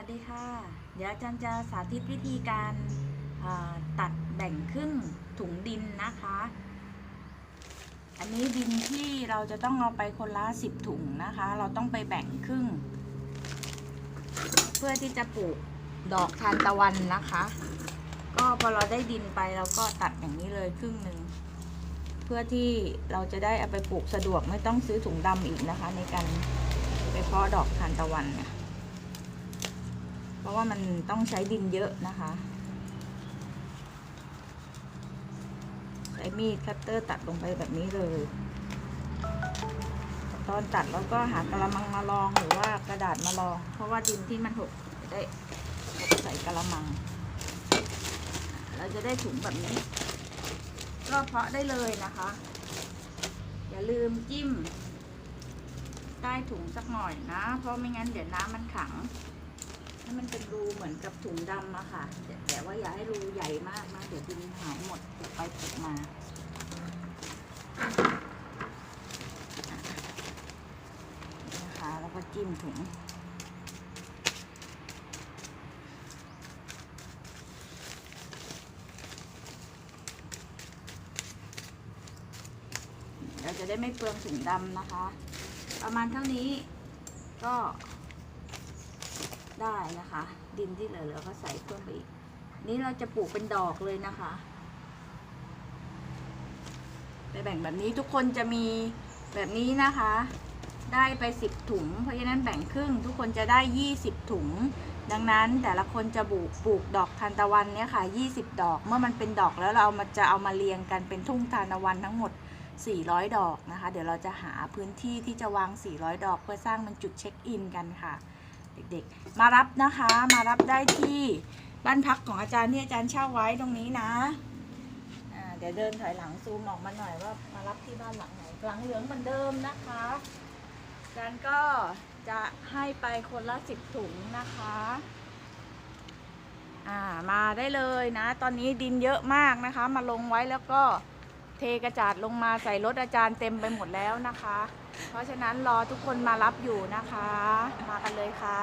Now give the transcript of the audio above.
วัสดีค่ะ เดี๋ยวอาจารย์จะสาธิตวิธีการตัดแบ่งครึ่งถุงดินนะคะ อันนี้ดินที่เราจะต้องเอาไปคนละสิบถุงนะคะ เราต้องไปแบ่งครึ่ง เพื่อที่จะปลูกดอกทานตะวันนะคะ ก็พอเราได้ดินไปเราก็ตัดอย่างนี้เลยครึ่งหนึ่งเพื่อที่เราจะได้เอาไปปลูกสะดวกไม่ต้องซื้อถุงดำอีกนะคะ ในการไปเพาะดอกทานตะวันเนี่ย ราะว่ามันต้องใช้ดินเยอะนะคะใช้มีดคัตเตอร์ตัดลงไปแบบนี้เลย ตอนตัดเราก็หากระมังมาลองหรือว่ากระดาษมาลอง เพราะว่าดินที่มันหกจะได้หกใส่กระมัง เราจะได้ถุงแบบนี้ก็เพาะได้เลยนะคะ อย่าลืมจิ้ม ใต้ถุงสักหน่อยนะ เพราะไม่งั้นเดี๋ยวน้ำมันขัง ให้มันเป็นรูเหมือนกับถุงดำอะค่ะ แต่ว่าอย่าให้รูใหญ่มากนะเดี๋ยวดินหายหมดปลูกไปปลูกมานี่นะคะแล้วก็จิ้มถุงเราจะได้ไม่เปลืองถุงดำนะคะ ประมาณเท่านี้ก็ ได้นะคะ ดินที่เหลือๆก็ใส่เพิ่มไปอีก นี้เราจะปลูกเป็นดอกเลยนะคะ ไปแบ่งแบบนี้ทุกคนจะมีแบบนี้นะคะ ได้ไปสิบถุง เพราะฉะนั้นแบ่งครึ่งทุกคนจะได้ยี่สิบถุง ดังนั้นแต่ละคนจะปลูกปลูกดอกทานตะวันเนี่ยค่ะยี่สิบดอก เมื่อมันเป็นดอกแล้วเราเอามาจะเอามาเรียงกันเป็นทุ่งทานตะวันทั้งหมด400 ดอกนะคะ เดี๋ยวเราจะหาพื้นที่ที่จะวาง 400 ดอกเพื่อสร้างเป็นจุดเช็คอินกันค่ะ เด็กๆ มารับนะคะ มารับได้ที่บ้านพักของอาจารย์ที่อาจารย์เช่าไว้ตรงนี้นะเดี๋ยวเดินถอยหลังซูมออกมาหน่อยว่ามารับที่บ้านหลังไหนหลังเหลืองเหมือนเดิมนะคะอาจารย์ก็จะให้ไปคนละสิบถุงนะคะอ่ามาได้เลยนะ ตอนนี้ดินเยอะมากนะคะ มาลงไว้แล้วก็ เทกระจาดลงมาใส่รถอาจารย์เต็มไปหมดแล้วนะคะ เพราะฉะนั้นรอทุกคนมารับอยู่นะคะ มากันเลยค่ะ